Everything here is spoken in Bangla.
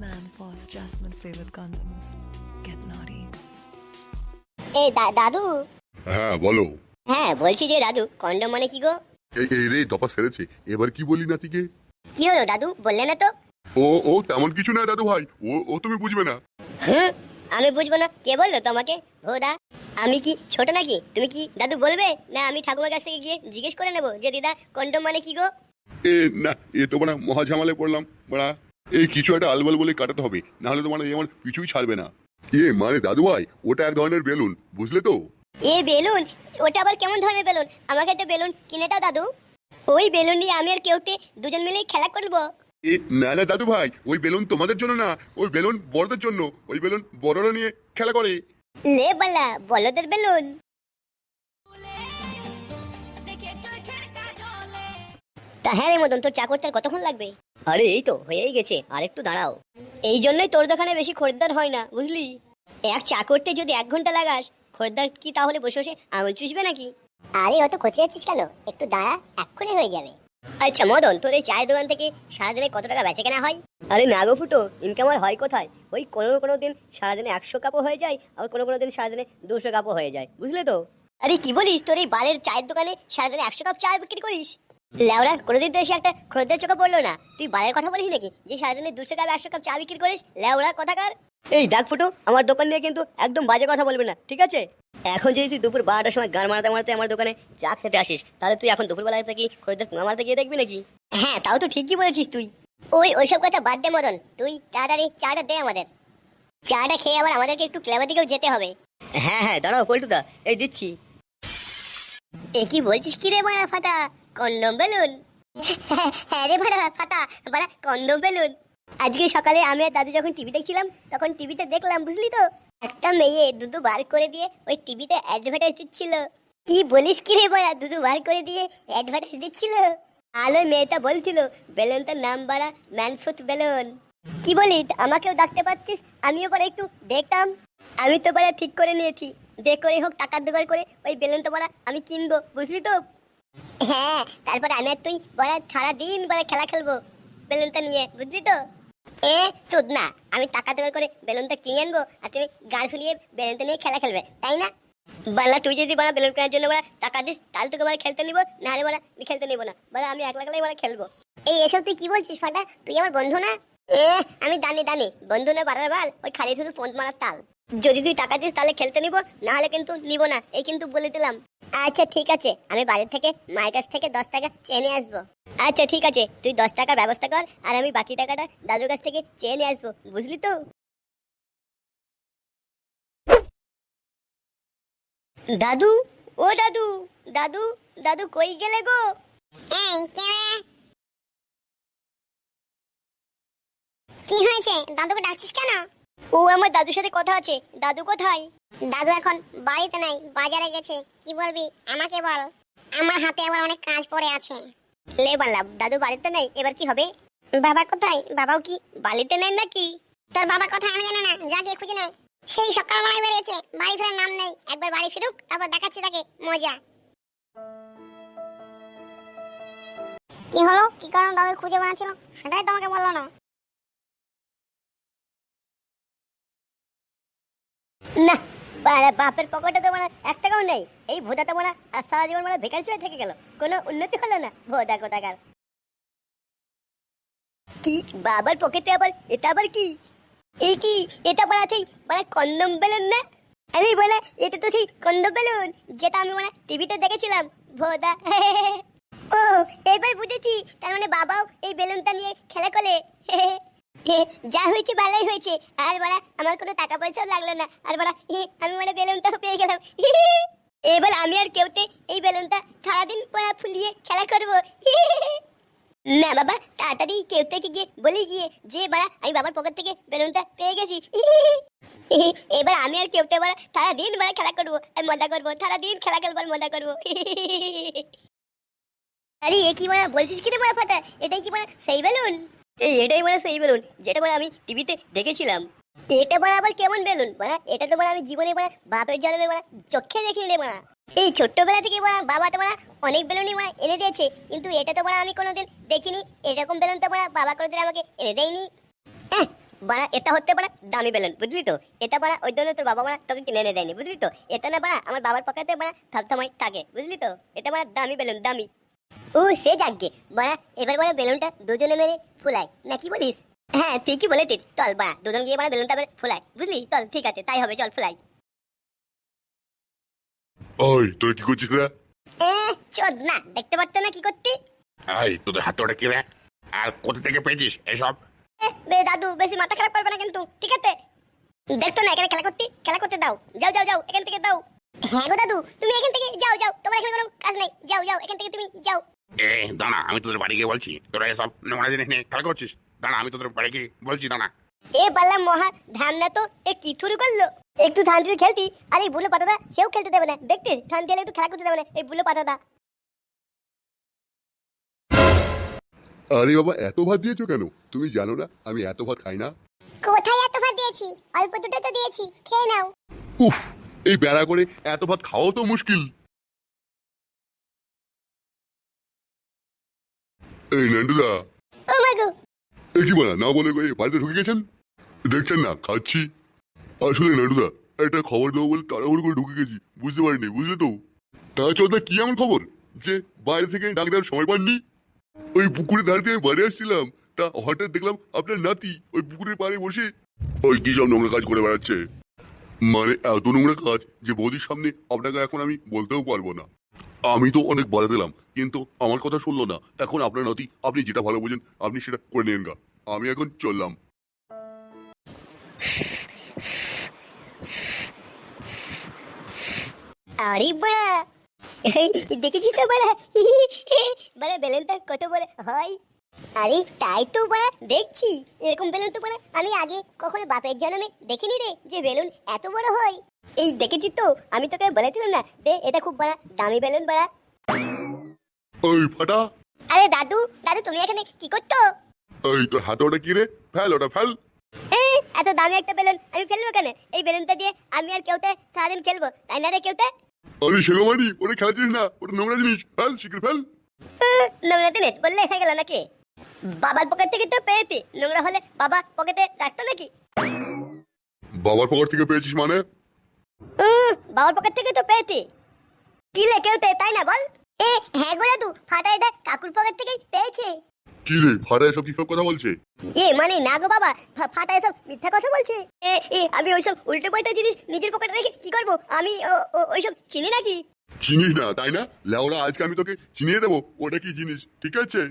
Man-Force Jasmine flavored condoms. Get naughty. এ দা- দাদু? হ্যাঁ বলো। হ্যাঁ বলছি যে দাদু কন্ডম মানে কি গো? এই রে দপা সেরেছে এবার কি বলি নাতিকে? কি হলো দাদু বললে না তো? ও ও তেমন কিছু না দাদু ভাই। ও ও তুমি বুঝবে না। হুম আমি বুঝব না। কে বলল তোমাকে? ভোদা আমি কি ছোট নাকি? তুমি কি দাদু বলবে? না আমি ঠাকুমার কাছ থেকে গিয়ে জিজ্ঞেস করে নেব যে দিদা কন্ডম মানে কি গো? এ না এ তো মানে মহা ঝামেলায় পড়লাম। বড়া এই কিছু একটা আলবাল বলে কাটাতে হবে নাহলে তো মানে এ আমার পিছুই ছাড়বে না। এ মানে দাদু ভাই ওটা এক ধরনের বেলুন বুঝলে তো? এ বেলুন? ওটা আবার কেমন ধরনের বেলুন? আমাকে একটা বেলুন কিনে দাও দাদু। ওই বেলুন নিয়ে আমি আর কেউটে দুজন মিলে খেলা করব। এ না না দাদু ভাই ওই বেলুন তোমাদের জন্য না ওই বেলুন বড়দের জন্য ওই বেলুন বড়রা নিয়ে খেলা করে। লে বালা বলদের বেলুন। তা হ্যাঁ রে মদন তোর চা করতে আর কতক্ষণ লাগবে? আরে এই তো হয়েই গেছে। আর একটু দাঁড়াও। এই জন্যই তোর দোকানে বেশি খরিদ্দার হয় না বুঝলি? এক চা করতে যদি এক ঘণ্টা লাগাস খরিদ্দার কি তাহলে বসে বসে আঙুল চুষবে নাকি? আরে অত খোঁচে যাচ্ছিস কেন? একটু দাঁড়া এক্ষুনি হয়ে যাবে। আচ্ছা মদন তোর এই চায়ের দোকান থেকে সারাদিনে কত টাকা বেচে কেনা হয়? আরে না গো ফুটো ইনকাম আর হয় কোথায়? ওই কোনো কোনো দিন সারাদিনে একশো কাপও হয়ে যায় আর কোনো কোনো দিন সারাদিনে দুশো কাপও হয়ে যায় বুঝলে তো? আরে কি বলিস? তোর এই বালের চায়ের দোকানে সারাদিনে একশো কাপ চা বিক্রি করিস? লেওড়া কোনোদিন তো এসে একটা খরিদ্দার চোখে পড়ল না। তুই বালের কথা বলিস নাকি? যে সারাদিনে দুশো কাপ একশো কাপ চা বিক্রি করিস লেওড়া কথাকার? এই দেখ ফুটো আমার দোকান নিয়ে কিন্তু একদম বাজে কথা বলবি না ঠিক আছে? এখন যদি তুই দুপুর বারোটার সময় গান মারতে মারতে আমার দোকানে চা খেতে আসিস তাহলে তুই এখন দুপুরবেলায় থেকে খরিদ্দার মারতে গিয়ে দেখবি নাকি? হ্যাঁ তাও তো ঠিকই বলেছিস তুই। ওই ওইসব কথা বাদ দে মদন। তুই তাড়াতাড়ি চাটা দে আমাদের। চাটা খেয়ে আবার আমাদেরকে একটু ক্লাবের দিকেও যেতে হবে। হ্যাঁ হ্যাঁ দাঁড়াও পল্টুদা এই দিচ্ছি। এ কি বলছিস কি রে মারা ফাটা? Condom balloon. হ্যাঁ রে মারা ফাটা মারা কন্ডম বেলুন। আজকে সকালে আমি আর দাদু যখন টিভি দেখছিলাম, তখন টিভিতে দেখলাম, বুঝলি তো? একটা মেয়ে দুধু বার করে দিয়ে ওই টিভিতে অ্যাডভার্টাইজ দিচ্ছিল। কি বলিস কি রে মারা দুধু বার করে দিয়ে অ্যাডভার্টাইজ দিচ্ছিল? আলো মেয়েটা বলছিল বেলুনটার নাম বাড়া ম্যানফুট বেলুন। কি বলি আমাকেও ডাকতে পারছিস আমিও পরে একটু দেখতাম। আমি তো পরে ঠিক করে নিয়েছি। যে করে হোক, টাকার জোগাড় করে ওই বেলুন তো পড়া আমি কিনবো, বুঝলি তো? হ্যাঁ তারপর আমি আর তুই বড় সারা দিন বড় খেলা খেলব বেলুনটা নিয়ে, বুঝলি তো? এ তুদ না আমি টাকা জোগাড় করে বেলুনটা কিনে আনব আর তুমি গাল ফুলিয়ে বেলুনটা নিয়ে খেলা খেলবে, তাই না? বালা তুই যদি বড় বেলুন কেনার জন্য বড় টাকা দিস, তাহলে তোকে বড় খেলতে নিবো না হলে বড় খেলতে নিবো না বড় আমি একলা একলাই বড় খেলব। এই, এসব তুই কি বলছিস ফাটা? তুই আমার বন্ধু না? এ, আমি জানি জানি বন্ধু না বাড়ার বাল, ওই খালি শুধু পন্থ মারার তাল। যদি তুই টাকা দিস তাহলে খেলতে নিবো না হলে কিন্তু নিবো না, এই কিন্তু বলে দিলাম। আচ্ছা ঠিক আছে। আমি বাড়ির থেকে মায়ের কাছ থেকে দশ টাকা চেয়ে নিয়ে আসব। আচ্ছা ঠিক আছে। তুই দশ টাকার ব্যবস্থা কর আর আমি বাকি টাকাটা দাদুর কাছ থেকে চেয়ে নিয়ে আসব। বুঝলি তো? দাদু ও দাদু দাদু দাদু কই গেলে গো? কি হয়েছে? দাদুকে ডাকছিস কেন? ও আমার দাদুর সাথে কথা আছে। দাদু কোথায়? দাদু এখন বাড়িতে নাই, বাজারে গেছে। কি বলবি? আমাকে বল। আমার হাতে আবার অনেক কাজ পড়ে আছে। লে বললাম, দাদু বাড়িতে নেই, এবার কি হবে? বাবা কোথায়? বাবাও কি বাড়িতে নেই নাকি? তোর বাবার কথা আমি জানি না, যা গিয়ে খুঁজে নে। সেই সকালবেলায় বেরিয়েছে, বাড়ি ফেরার নাম নেই। একবার বাড়ি ফিরুক, তারপর দেখাচ্ছি তাকে। মজা। কি হলো? কি কারণ দাদু খুঁজে বেড়াচ্ছিল সেটাই তোমাকে বলল না। না বাপের পকেটে তো মানে এক টাকাও নেই। এই ভোদা তো মানে সারা জীবন মানে বেকার চলে থেকে গেল। কোনো উন্নতি হলো না ভোদা কোথাকার। কি, বাবার পকেটে আবার এটা আবার কি? এই কি, এটা বলা সেই মানে কন্দম বেলুন না? আরে বলে, এটা তো সেই কন্দম বেলুন, যেটা আমি মানে টিভিতে দেখেছিলাম, ভোদা। ও, এবার বুঝেছি, তার মানে বাবাও এই বেলুনটা নিয়ে খেলা করে যা হয়েছে ভালোই হয়েছে। আর বড়া, আমার কোনো টাকা পয়সাও লাগল না। আর বড়া আমি মানে বেলুনটাও পেয়ে গেলাম। এবার আমি আর কেউতে এই বেলুনটা সারাদিন পড়া ফুলিয়ে খেলা করব। না বাবা, তাড়াতাড়ি কেউ থেকে গিয়ে বলে গিয়ে, যে বাড়া, আমি বাবার পকেট থেকে বেলুনটা পেয়ে গেছি। এবার আমি আর কেউতে বাড়া সারাদিন বাড়া খেলা করব। আর মজা করব, সারাদিন খেলা খেলব আর মজা করব। আরে, এ কি মানে বলছিস কি রে মানে ফাটা? এটাই কি মানে সেই বেলুন? এই এটাই মানে সেই বেলুন যেটা মানে আমি টিভিতে দেখেছিলাম। এটা মানে আবার কেমন বেলুন মানে এটা তো মানে আমি জীবনে মানে বাপের জন্মে মানে চোখে দেখিনি রে মানে এই ছোট্টবেলা থেকে মানে বাবা তো মানে অনেক বেলুনই মানে এনে দিয়েছে কিন্তু এটা তো মানে আমি কোনোদিন দেখিনি। এরকম বেলুন তো মানে বাবা কোনোদিন আমাকে এনে দেয়নি। আহ, বাড়া এটা হতে বাড়া দামি বেলুন বুঝলি তো? এটা বাড়া ওই জন্য তোর বাবা মারা তোকে কিনে এনে দেয়নি বুঝলি তো? এটা না বাড়া আমার বাবার পকেটে বাড়া সবসময় থাকে বুঝলি তো? এটা বাড়া দামি বেলুন দামি। ও সে যাকগে বাড়া এবার বাড়া বেলুনটা দুজনে মেরে ফুলাই না কি বলিস? হ্যাঁ ঠিকই বলেছিস। চল বাড়া দুজন গিয়ে বাড়া বেলুনটা ফুলাই বুঝলি? চল ঠিক আছে তাই হবে চল ফুলাই ওই তোরা কি করছিস রে? এ চোদ না দেখতে পাচ্ছ না কি করতি? এই তোদের হাতে ওটা কি রে? আর কোথা থেকে পেয়েছিস এসব? এ, বে দাদু বেশি মাথা খারাপ করবে না কিন্তু ঠিক আছে? দেখতো না এখানে খেলা করতি? খেলা করতে দাও। যাও যাও যাও এখান থেকে দাও। হ্যাঁ গো দাদু তুমি এখান থেকে যাও যাও। তোমার এখানে কোনো কাজ নেই। যাও যাও এখান থেকে তুমি যাও। এ দাঁড়া আমি তোদের বাড়ি গিয়ে বলছি। তোরা এসব নোংরা জিনিস নিয়ে খেলা করছিস? দাঁড়া আমি তোদের বাড়ি গিয়ে বলছি দাঁড়া। এ পাল্লা মহা ধান না তো এ কি শুরু করল? একটু শান্তিতে খেলতি আর এই বুলো পাতাটা সেও খেলতে দেবে না। দেখতে শান্তি হলে একটু খেলা করতে দেবে না এই বুলো পাতাটা। আরে বাবা এত ভাত দিয়েছ কেন? তুমি জানো না আমি এত ভাত খাই না। কোথায় এত ভাত দিয়েছি? অল্প দুটো তো দিয়েছি খেয়ে নাও। উফ এই বেড়া করে এত ভাত খাওয়াও তো মুশকিল। এই এ কি বলা না বলে গিয়ে বাড়িতে ঢুকে গেছেন? দেখছেন না খাচ্ছি। আসলে নান্টুদা একটা খবর দেবো বলে তাড়াহুড়ো করে ঢুকে গেছি বুঝতে পারিনি বুঝলে তো? তাছাড়া কি এমন খবর? যে বাইরে থেকে ডাক দেওয়ার সময় পাননি? ওই পুকুরের ধারে আমি বাড়ি আসছিলাম তা হঠাৎ দেখলাম আপনার নাতি ওই পুকুরের পাড়ে বসে। ওই কি সব নোংরা কাজ করে বেড়াচ্ছে? মানে এত নোংরা কাজ যে বৌদির সামনে আপনাকে এখন আমি বলতেও পারব না। আমি তো অনেক বলে দিলাম কিন্তু আমার কথা শুনলো না। এখন আপনার নাতি, আপনি যেটা ভালো বোঝেন, আপনি সেটা করে নেন গা। আমি এখন চললাম। আরে বাড়া দেখেছিস তো বাড়া? বাড়া বেলুনটা কত বড়? হয়। আরে তাই তো বাড়া দেখছি এরকম বেলুন তো বাড়া আমি আগে কখনো বাপের জন্মে দেখিনি রে যে বেলুন এত বড় হয়। এই দেখেছি তো আমি তোকে বলেছিলাম না যে এটা খুব বড় দামি বেলুন বাড়া ওই ফাটা। আরে দাদু দাদু তুমি এখানে কি করছ? ওই তোর হাতে ওটা কি রে? ফেল ওটা ফেল। এ, এত দামি একটা বেলুন আমি ফেলব কেন? এই বেলুনটা দিয়ে আমি আর কেউতে সারাদিন খেলব তাই না রে কেউতে? আরে সেগোমানি ওটা খেলা জিনিস না ওটা নোংরা জিনিস ফেল শিখে ফেল। নোংরা দিনে বললে হয়ে গেল নাকি? বাবার পকেট থেকে তো পেয়েছি। নোংরা হলে বাবা পকেটে রাখতো নাকি? বাবার পকেট থেকে পেয়েছিস মানে? বাবার পকেট থেকে তো পেয়েছি। কি লে কেউতে তাই না বল? এ হ্যাঁ গো দাদু ফাটা এটা কাকুর পকেট থেকেই পেয়েছে। কি রে ফাটা এসব কি সব কথা বলছে? এ মানে না গো বাবা ফাটা এসব মিথ্যা কথা বলছে। এ এ আমি ওইসব উল্টো পাল্টা জিনিস নিজের পকেটে রেখে কি করব? আমি ওইসব চিনি নাকি? চিনিস না তাই না? লেওরা আজকে আমি তোকে চিনিয়ে দেবো ওটা কি জিনিস? ঠিক আছে?